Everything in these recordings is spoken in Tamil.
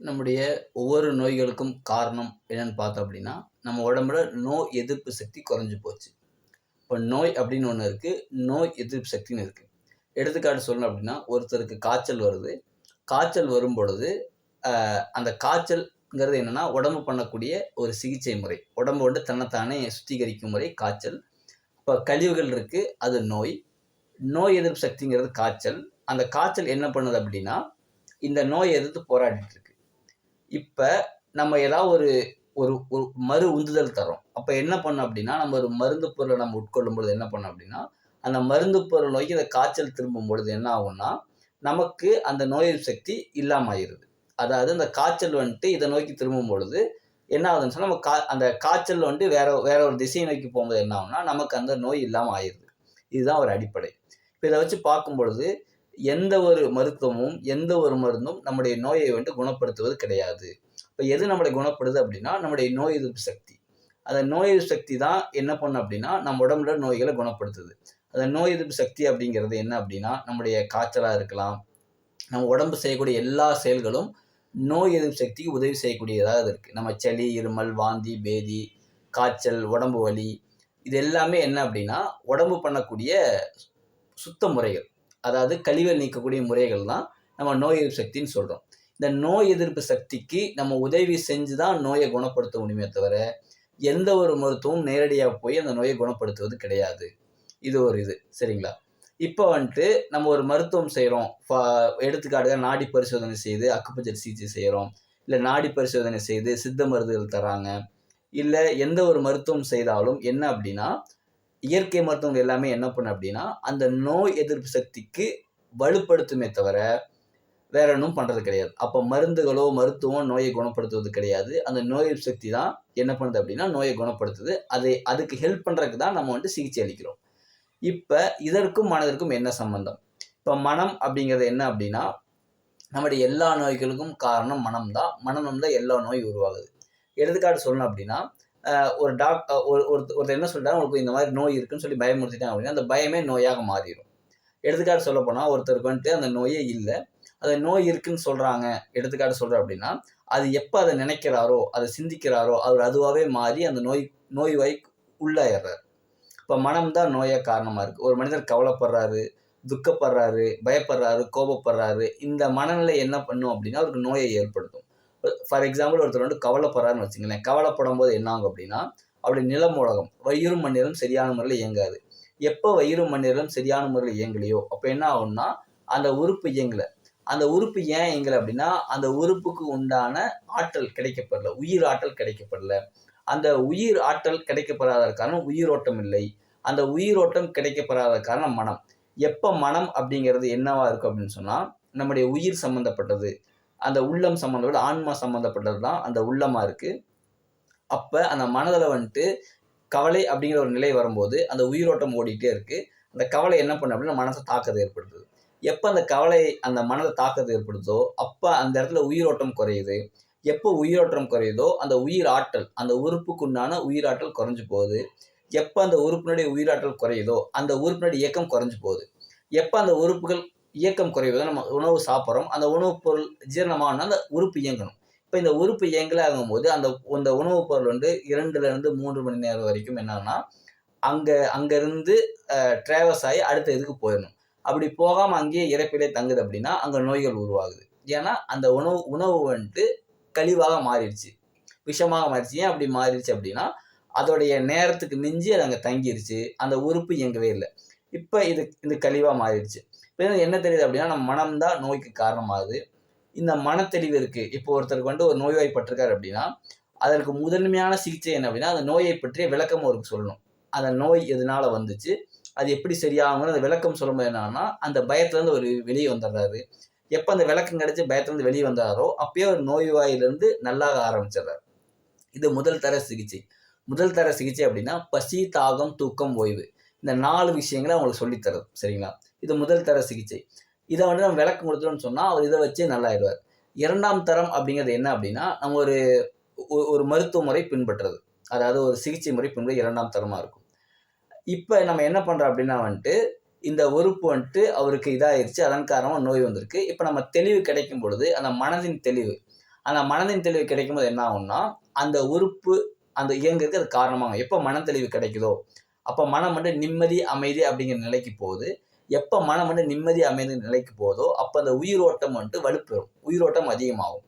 நம்முடைய ஒவ்வொரு நோய்களுக்கும் காரணம் என்னன்னு பார்த்தோம் அப்படின்னா நம்ம உடம்புல நோய் எதிர்ப்பு சக்தி குறைஞ்சி போச்சு. இப்போ நோய் அப்படின்னு ஒன்று இருக்குது நோய் எதிர்ப்பு சக்தின்னு இருக்குது எடுத்துக்காட்டு சொல்லணும் அப்படின்னா ஒருத்தருக்கு காய்ச்சல் வருது. காய்ச்சல் வரும் பொழுது அந்த காய்ச்சல்ங்கிறது என்னன்னா உடம்பு பண்ணக்கூடிய ஒரு சிகிச்சை முறை. உடம்பு வந்து தன்னைத்தானே சுத்திகரிக்கும் முறை காய்ச்சல். இப்போ கழிவுகள் இருக்குது அது நோய். நோய் எதிர்ப்பு சக்திங்கிறது காய்ச்சல். அந்த காய்ச்சல் என்ன பண்ணுது அப்படின்னா இந்த நோய் எதிர்த்து போராடிட்டு இருக்கு. இப்போ நம்ம ஏதாவது ஒரு ஒரு ஒரு மறு உந்துதல் தரோம் அப்போ என்ன பண்ணோம் அப்படின்னா நம்ம ஒரு மருந்து பொருளை நம்ம உட்கொள்ளும் பொழுது என்ன பண்ணோம் அப்படின்னா அந்த மருந்து பொருள் நோக்கி அந்த காய்ச்சல் திரும்பும் பொழுது என்ன ஆகும்னா நமக்கு அந்த நோய் சக்தி இல்லாமல் ஆயிடுது அதாவது அந்த காய்ச்சல் வந்துட்டு இதை நோக்கி திரும்பும் பொழுது என்ன ஆகுதுன்னு சொன்னால் நம்ம கா அந்த காய்ச்சல் வந்துட்டு வேற வேற ஒரு திசையை நோக்கி போகும்போது என்ன ஆகும்னா நமக்கு அந்த நோய் இல்லாமல் ஆயிடுது. இதுதான் ஒரு அடிப்படை. இப்போ இதை வச்சு பார்க்கும் பொழுது எந்த ஒரு மருத்துவமும் எந்த ஒரு மருந்தும் நம்முடைய நோயை வந்து குணப்படுத்துவது கிடையாது. இப்போ எது நம்மளை குணப்படுது அப்படின்னா நம்முடைய நோய் எதிர்ப்பு சக்தி. அந்த நோய் எதிர்ப்பு சக்தி தான் என்ன பண்ணும் அப்படின்னா நம்ம உடம்புல நோய்களை குணப்படுத்துது. அந்த நோய் எதிர்ப்பு சக்தி அப்படிங்கிறது என்ன அப்படின்னா நம்முடைய காய்ச்சலாக இருக்கலாம் நம்ம உடம்பு செய்யக்கூடிய எல்லா செயல்களும் நோய் எதிர்ப்பு சக்திக்கு உதவி செய்யக்கூடியதாக இருக்குது நம்ம சளி இருமல் வாந்தி பேதி காய்ச்சல் உடம்பு வலி இது எல்லாமே என்ன அப்படின்னா உடம்பு பண்ணக்கூடிய சுத்த முறைகள் அதாவது கழிவை நீக்கக்கூடிய முறைகள் தான் நம்ம நோய் எதிர்ப்பு சக்தின்னு சொல்கிறோம் இந்த நோய் எதிர்ப்பு சக்திக்கு நம்ம உதவி செஞ்சு தான் நோயை குணப்படுத்த முடியுமே தவிர எந்த ஒரு மருத்துவமும் நேரடியாக போய் அந்த நோயை குணப்படுத்துவது கிடையாது. இது ஒரு இது. சரிங்களா? இப்போ வந்துட்டு நம்ம ஒரு மருத்துவம் செய்கிறோம் எடுத்துக்காட்டுగా நாடி பரிசோதனை செய்து அக்குப்பஞ்சர் சிகிச்சை செய்கிறோம் இல்லை நாடி பரிசோதனை செய்து சித்த மருந்துகள் தராங்க. இல்லை எந்த ஒரு மருத்துவம் செய்தாலும் என்ன அப்படின்னா இயற்கை மருத்துவங்கள் எல்லாமே என்ன பண்ணும் அப்படின்னா அந்த நோய் எதிர்ப்பு சக்திக்கு வலுப்படுத்துமே தவிர வேற ஒன்றும் பண்ணுறது கிடையாது. அப்போ மருந்துகளோ மருத்துவம் நோயை குணப்படுத்துவது கிடையாது. அந்த நோய் எதிர்ப்பு சக்தி தான் என்ன பண்ணுது அப்படின்னா நோயை குணப்படுத்துது. அதை அதுக்கு ஹெல்ப் பண்ணுறதுக்கு தான் நம்ம வந்துட்டு சிகிச்சை அளிக்கிறோம். இப்போ இதற்கும் மனதிற்கும் என்ன சம்பந்தம்? இப்போ மனம் அப்படிங்கிறது என்ன அப்படின்னா நம்முடைய எல்லா நோய்களுக்கும் காரணம் மனம் தான் மனம் தான் எல்லா நோய் உருவாகுது. எடுத்துக்காட்டு சொல்லணும் அப்படின்னா ஒரு டாக் ஒரு ஒருத்தர் என்ன சொல்லிட்டாங்க உங்களுக்கு இந்த மாதிரி நோய் இருக்குன்னு சொல்லி பயமுறுத்திட்டாங்க அப்படின்னா அந்த பயமே நோயாக மாறிடும். எடுத்துக்காட்டு சொல்ல போனால் ஒருத்தருக்கு வந்துட்டு அந்த நோயே இல்லை. அந்த நோய் இருக்குன்னு சொல்கிறாங்க எடுத்துக்காட்டு சொல்கிற அப்படின்னா அது எப்போ அதை நினைக்கிறாரோ அதை சிந்திக்கிறாரோ அவர் அதுவாகவே மாறி அந்த நோய் நோய் வாய் உள்ளாயிடுறாரு. இப்போ மனம் தான் நோயாக காரணமாக இருக்குது ஒரு மனிதர் கவலைப்படுறாரு துக்கப்படுறாரு பயப்படுறாரு கோபப்படுறாரு இந்த மனநிலை என்ன பண்ணும் அப்படின்னா அவருக்கு நோயை ஏற்படுத்தும். ஃபார் எக்ஸாம்பிள் ஒருத்தர் வந்து கவலைப்படுறாருன்னு வச்சுங்களேன் கவலைப்படும் போது என்ன ஆகும் அப்படின்னா அவருடைய நிலமூலகம் வயிறும் மண்ணிலும் சரியான முறையில் இயங்காது. எப்போ வயிறும் மண்ணீரலும் சரியான முறையில் இயங்கலையோ அப்போ என்ன ஆகும்னா அந்த உறுப்பு இயங்கலை. அந்த உறுப்பு ஏன் இயங்கலை அப்படின்னா அந்த உறுப்புக்கு உண்டான ஆற்றல் கிடைக்கப்படல உயிர் ஆற்றல் கிடைக்கப்படல. அந்த உயிர் ஆற்றல் கிடைக்கப்படாத காரணம் உயிரோட்டம் இல்லை. அந்த உயிரோட்டம் கிடைக்கப்படாத காரணம் மனம். எப்போ மனம் அப்படிங்கிறது என்னவா இருக்கும் அப்படின்னு சொன்னால் நம்முடைய உயிர் சம்மந்தப்பட்டது அந்த உள்ளம் சம்மந்தப்பட்ட ஆன்மா சம்மந்தப்பட்டது தான் அந்த உள்ளமாக இருக்குது அப்போ அந்த மனதில் வந்துட்டு கவலை அப்படிங்கிற ஒரு நிலை வரும்போது அந்த உயிரோட்டம் ஓடிக்கிட்டே இருக்குது அந்த கவலை என்ன பண்ணும் அப்படின்னா மனசை தாக்கத்தை ஏற்படுத்துது. எப்போ அந்த கவலை அந்த மனதை தாக்கத்தை ஏற்படுதோ அப்போ அந்த இடத்துல உயிரோட்டம் குறையுது. எப்போ உயிரோட்டம் குறையுதோ அந்த உயிர் ஆற்றல் அந்த உறுப்புக்குண்டான உயிராற்றல் குறைஞ்சு போகுது. எப்போ அந்த உறுப்பினுடைய உயிராற்றல் குறையுதோ அந்த உறுப்பினுடைய இயக்கம் குறைஞ்சு போகுது. எப்போ அந்த உறுப்புகள் இயக்கம் குறையுதோ நம்ம உணவு சாப்பிட்றோம். அந்த உணவுப் பொருள் ஜீரணமான அந்த உறுப்பு இயங்கணும். இப்போ இந்த உறுப்பு இயங்கல ஆகும்போது அந்த அந்த உணவுப் பொருள் வந்து இரண்டுலேருந்து மூன்று மணி நேரம் வரைக்கும் என்னன்னா அங்கே அங்கேருந்து ட்ராவல்ஸ் ஆகி அடுத்த இதுக்கு போயிடணும். அப்படி போகாமல் அங்கேயே இறப்பிலே தங்குது அப்படின்னா அங்கே நோய்கள் உருவாகுது. ஏன்னா அந்த உணவு உணவு வந்துட்டு கழிவாக மாறிடுச்சு. விஷமாக மாறிடுச்சு. ஏன் அப்படி மாறிடுச்சு அப்படின்னா அதோடைய நேரத்துக்கு மிஞ்சி அது அங்கே தங்கிருச்சு. அந்த உறுப்பு இயங்கவே இல்லை. இப்போ இது இது கழிவாக மாறிடுச்சு. என்ன தெரியுது அப்படின்னா நம்ம மனம் தான் நோய்க்கு காரணமாகுது. இந்த மனத்தெளிவு இருக்குது இப்போ ஒருத்தருக்கு வந்து ஒரு நோய்வாய்ப்பட்டிருக்காரு அப்படின்னா அதற்கு முதன்மையான சிகிச்சை என்ன அப்படின்னா அந்த நோயை பற்றிய விளக்கம் அவருக்கு சொல்லணும். அந்த நோய் எதனால வந்துச்சு அது எப்படி சரியாகுங்கிற அந்த விளக்கம் சொல்லும்போது என்னன்னா அந்த பயத்துலேருந்து ஒரு வெளியே வந்துடுறாரு. எப்போ அந்த விளக்கம் கிடைச்சி பயத்துலேருந்து வெளியே வந்தாரோ அப்பயே ஒரு நோய்வாயிலிருந்து நல்லாக ஆரம்பிச்சிடுறாரு. இது முதல் தர சிகிச்சை. முதல் தர சிகிச்சை அப்படின்னா பசி தாகம் தூக்கம் ஓய்வு. இந்த நாலு விஷயங்களை அவங்களுக்கு சொல்லித்தரது சரிங்களா? இது முதல் தர சிகிச்சை. இதை வந்து நம்ம விளக்கம் கொடுத்தோம்னு சொன்னால் அவர் இதை வச்சு நல்லாயிடுவார். இரண்டாம் தரம் அப்படிங்கிறது என்ன அப்படின்னா நம்ம ஒரு ஒரு மருத்துவ முறை பின்பற்றுறது. அதாவது ஒரு சிகிச்சை முறை பின்பற்ற இரண்டாம் தரமாக இருக்கும். இப்போ நம்ம என்ன பண்ணுறோம் அப்படின்னா வந்துட்டு இந்த உறுப்பு வந்துட்டு அவருக்கு இதாயிருச்சு அதன் காரணமாக நோய் வந்திருக்கு. இப்போ நம்ம தெளிவு கிடைக்கும் பொழுது அந்த மனதின் தெளிவு அந்த மனதின் தெளிவு கிடைக்கும்போது என்ன ஆகும்னா அந்த உறுப்பு அந்த இயங்குறதுக்கு அது காரணமாகும். எப்போ மன தெளிவு கிடைக்குதோ அப்போ மனம் வந்து நிம்மதி அமைதி அப்படிங்கிற நிலைக்கு போகுது. எப்போ மனம் வந்து நிம்மதி அமைந்த நிலைக்கு போதோ அப்போ அந்த உயிரோட்டம் வந்துட்டு வலுப்பெறும். உயிரோட்டம் அதிகமாகும்.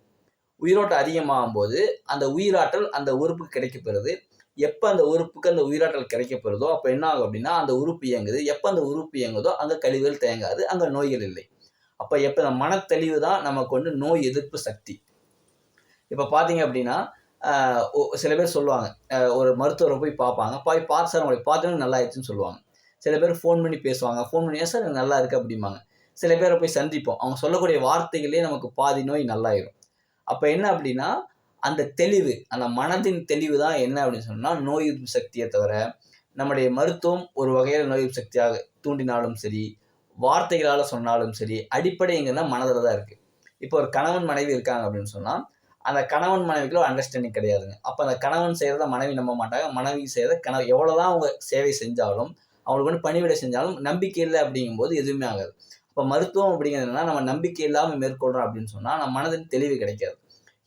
உயிரோட்டம் அதிகமாகும் போது அந்த உயிராற்றல் அந்த உறுப்புக்கு கிடைக்கப்பெறுது. எப்போ அந்த உறுப்புக்கு அந்த உயிராற்றல் கிடைக்கப்பெறுதோ அப்போ என்ன ஆகும் அப்படின்னா அந்த உறுப்பு இயங்குது. எப்போ அந்த உறுப்பு இயங்குதோ அங்கே கழிவுகள் தேங்காது அங்கே நோய்கள் இல்லை. அப்போ எப்போ இந்த மனத்தெளிவு தான் நமக்கு வந்து நோய் எதிர்ப்பு சக்தி. இப்போ பார்த்தீங்க அப்படின்னா சில பேர் சொல்லுவாங்க. ஒரு மருத்துவரை போய் பார்ப்பாங்க. போய் பார்த்து சார் உங்களை பார்த்தோன்னு நல்லா ஆயிடுச்சுன்னு சொல்லுவாங்க. சில பேர் ஃபோன் பண்ணி பேசுவாங்க. ஃபோன் பண்ணி சார் எனக்கு நல்லா இருக்குது அப்படிம்பாங்க. சில பேரை போய் சந்திப்போம். அவங்க சொல்லக்கூடிய வார்த்தைகளே நமக்கு பாதி நோய் நல்லாயிரும். அப்போ என்ன அப்படின்னா அந்த தெளிவு அந்த மனதின் தெளிவு தான் என்ன அப்படின்னு சொன்னால் நோய் எதிர்ப்பு சக்தியை தவிர நம்முடைய மருத்துவம் ஒரு வகையில் நோய் எதிர்ப்பு சக்தியாக தூண்டினாலும் சரி வார்த்தைகளால் சொன்னாலும் சரி அடிப்படை எங்கன்னா மனதில் தான் இருக்குது இப்போ ஒரு கணவன் மனைவி இருக்காங்க அப்படின்னு சொன்னால் அந்த கணவன் மனைவிக்குள்ள ஒரு அண்டர்ஸ்டாண்டிங் கிடையாதுங்க. அப்போ அந்த கணவன் செய்கிறத மனைவி நம்ப மாட்டாங்க. மனைவி செய்கிறத கணவன் எவ்வளோதான் அவங்க சேவை செஞ்சாலும் அவங்களுக்கு வந்து பணிவிடை செஞ்சாலும் நம்பிக்கை இல்லை அப்படிங்கும்போது எதுவுமே ஆகாது. இப்போ மருத்துவம் அப்படிங்கிறதுனா நம்ம நம்பிக்கை இல்லாமல் மேற்கொள்கிறோம் அப்படின்னு சொன்னால் நம்ம மனதின் தெளிவு கிடைக்காது.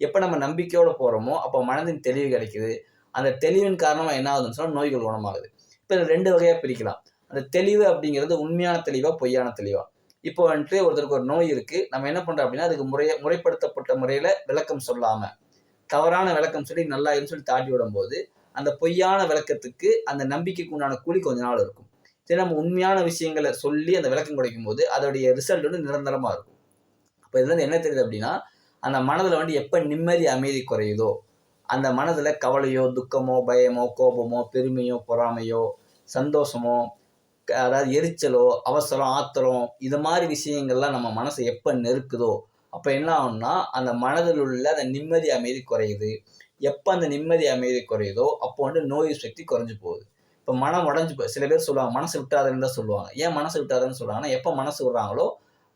எப்போ நம்ம நம்பிக்கையோடு போகிறோமோ அப்போ மனதின் தெளிவு கிடைக்குது. அந்த தெளிவின் காரணமாக என்ன ஆகுதுன்னு சொன்னால் நோய்கள் குணமாகுது. இப்போ ரெண்டு வகையாக பிரிக்கலாம். அந்த தெளிவு அப்படிங்கிறது உண்மையான தெளிவாக பொய்யான தெளிவாக இப்போ வந்துட்டு ஒருத்தருக்கு ஒரு நோய் இருக்குது நம்ம என்ன பண்ணுறோம் அப்படின்னா அதுக்கு முறைய முறைப்படுத்தப்பட்ட முறையில் விளக்கம் சொல்லாமல் தவறான விளக்கம் சொல்லி நல்லா சொல்லி தாட்டி விடும்போது அந்த பொய்யான விளக்கத்துக்கு அந்த நம்பிக்கைக்கு உண்டான கூலி கொஞ்ச நாள் இருக்கும். சரி நம்ம உண்மையான விஷயங்களை சொல்லி அந்த விளக்கம் கிடைக்கும் போது அதோடைய ரிசல்ட் வந்து நிரந்தரமாக இருக்கும். அப்போ இதுல என்ன தெரியுது அப்படின்னா அந்த மனதில் வந்து எப்போ நிம்மதி அமைதி குறையுதோ அந்த மனதில் கவலையோ துக்கமோ பயமோ கோபமோ பெருமையோ பொறாமையோ சந்தோஷமோ அதாவது எரிச்சலோ அவசரம் ஆத்திரம் இது மாதிரி விஷயங்கள்லாம் நம்ம மனசை எப்போ நெருக்குதோ அப்போ என்ன ஆகும்னா அந்த மனதில் உள்ள அந்த நிம்மதி அமைதி குறையுது. எப்போ அந்த நிம்மதி அமைதி குறையுதோ அப்போ வந்து நோய் சக்தி குறைஞ்சு போகுது. இப்போ மனம் உடஞ்சு போ சில பேர் சொல்லுவாங்க மனசு விட்டாதுன்னு தான் சொல்லுவாங்க. ஏன் மனசு விட்டாதுன்னு சொல்கிறாங்கன்னா எப்போ மனசு விடுறாங்களோ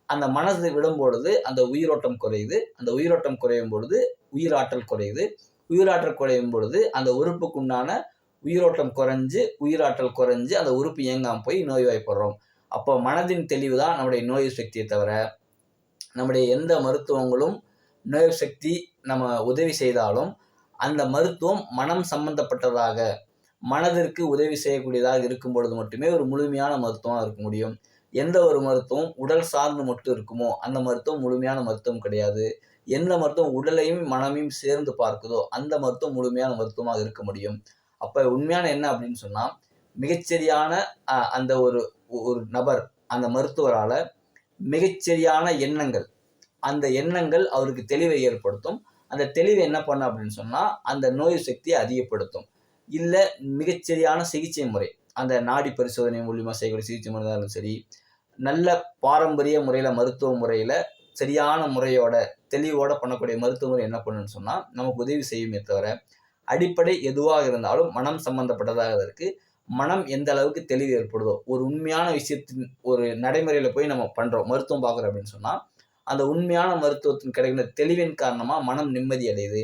அந்த மனசு விடும் பொழுது அந்த உயிரோட்டம் குறையுது. அந்த உயிரோட்டம் குறையும் பொழுது உயிராற்றல் குறையுது. உயிராற்றல் குறையும் பொழுது அந்த உறுப்புக்குண்டான உயிரோட்டம் குறைஞ்சு உயிராற்றல் குறைஞ்சு அந்த உறுப்பு இயங்காம போய் நோய்வாய்ப்படுறோம். அப்போ மனதின் தெளிவு தான் நம்முடைய நோய் சக்தியை தவிர நம்முடைய எந்த மருத்துவங்களும் நோய் சக்தி நம்ம உதவி செய்தாலும் அந்த மருத்துவம் மனம் சம்பந்தப்பட்டதாக மனதிற்கு உதவி செய்யக்கூடியதாக இருக்கும் பொழுது மட்டுமே ஒரு முழுமையான மருத்துவமாக இருக்க முடியும். எந்த ஒரு மருத்துவம் உடல் சார்ந்து மட்டும் இருக்குமோ அந்த மருத்துவம் முழுமையான மருத்துவம் கிடையாது. எந்த மருத்துவம் உடலையும் மனமையும் சேர்ந்து பார்க்குதோ அந்த மருத்துவம் முழுமையான மருத்துவமாக இருக்க முடியும். அப்போ உண்மையான என்ன அப்படின்னு சொன்னால் மிகச்சரியான அந்த ஒரு ஒரு நபர் அந்த மருத்துவரால் மிகச்சரியான எண்ணங்கள் அந்த எண்ணங்கள் அவருக்கு தெளிவை ஏற்படுத்தும். அந்த தெளிவு என்ன பண்ணும் அப்படின்னு சொன்னால் அந்த நோய் சக்தியை அதிகப்படுத்தும். இல்லை மிகச்சரியான சிகிச்சை முறை. அந்த நாடி பரிசோதனை மூலியமாக செய்யக்கூடிய சிகிச்சை முறை இருந்தாலும் சரி நல்ல பாரம்பரிய முறையில் மருத்துவ முறையில் சரியான முறையோட தெளிவோட பண்ணக்கூடிய மருத்துவ முறை என்ன பண்ணுன்னு சொன்னால் நமக்கு உதவி செய்யுமே தவிர அடிப்படை எதுவாக இருந்தாலும் மனம் சம்பந்தப்பட்டதாக இருக்கு. மனம் எந்த அளவுக்கு தெளிவு ஏற்படுதோ ஒரு உண்மையான விஷயத்தின் ஒரு நடைமுறையில் போய் நம்ம பண்ணுறோம் மருத்துவம் பார்க்குறோம் அப்படின்னு சொன்னால் அந்த உண்மையான மருத்துவத்தின் கிடைக்கிற தெளிவின் காரணமாக மனம் நிம்மதி அடையுது.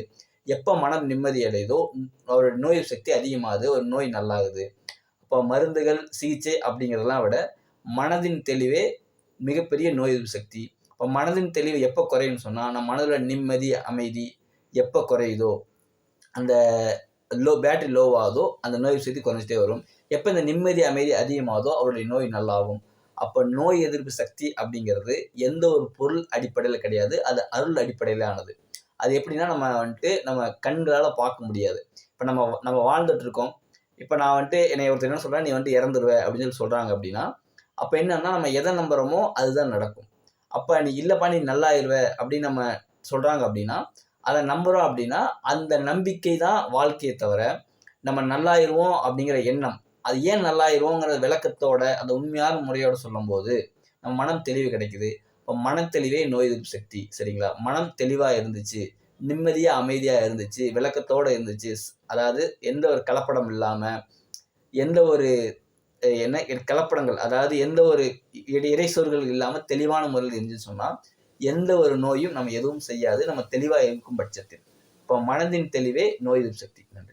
எப்போ மனம் நிம்மதி அடையுதோ அவரோட நோய் சக்தி அதிகமாகுது ஒரு நோய் நல்லாகுது. அப்போ மருந்துகள் சிகிச்சை அப்படிங்கிறதெல்லாம் விட மனதின் தெளிவே மிகப்பெரிய நோய் எதிர்ப்பு சக்தி. இப்போ மனதின் தெளிவு எப்போ குறையும்னு சொன்னால் நம்ம மனதில் நிம்மதி அமைதி எப்போ குறையுதோ அந்த லோ பேட்டரி லோவாகுதோ அந்த நோய் சக்தி குறைஞ்சிட்டே வரும். எப்போ இந்த நிம்மதி அமைதி அதிகமாகுதோ அவருடைய நோய் நல்லாகும். அப்போ நோய் எதிர்ப்பு சக்தி அப்படிங்கிறது எந்த ஒரு பொருள் அடிப்படையில் கிடையாது. அது அருள் அடிப்படையில் ஆனது அது எப்படின்னா நம்ம வந்துட்டு நம்ம கண்களால் பார்க்க முடியாது. இப்போ நம்ம நம்ம வாழ்ந்துட்டு இருக்கோம் இப்போ நான் வந்துட்டு என்னை ஒருத்தர் என்ன சொல்கிறேன் நீ வந்துட்டு இறந்துருவ அப்படின்னு சொல்லி சொல்கிறாங்க அப்படின்னா அப்போ என்னன்னா நம்ம எதை நம்புகிறோமோ அதுதான் நடக்கும். அப்போ நீ இல்லைப்பா நீ நல்லாயிருவ அப்படின்னு நம்ம சொல்கிறாங்க அப்படின்னா அதை நம்புகிறோம் அப்படின்னா அந்த நம்பிக்கை தான் வாழ்க்கையை தவிர நம்ம நல்லாயிருவோம் அப்படிங்கிற எண்ணம். அது ஏன் நல்லாயிருவோங்கிற விளக்கத்தோட அந்த உண்மையான முறையோட சொல்லும்போது நம்ம மனம் தெளிவு கிடைக்குது. இப்போ மனத்தெளிவே நோய் எதிர்ப்பு சக்தி சரிங்களா? மனம் தெளிவாக இருந்துச்சு நிம்மதியாக அமைதியாக இருந்துச்சு விளக்கத்தோடு இருந்துச்சு அதாவது எந்த ஒரு கலப்படம் இல்லாமல் எந்த ஒரு என்ன கலப்படங்கள் அதாவது எந்த ஒரு இ- இல்லாமல் தெளிவான முறையில் இருந்துச்சு சொன்னால் எந்த ஒரு நோயும் நம்ம எதுவும் செய்யாது நம்ம தெளிவாக இருக்கும் பட்சத்தில். இப்போ மனதின் தெளிவே நோய் எதிர்ப்பு சக்தி. நன்றி.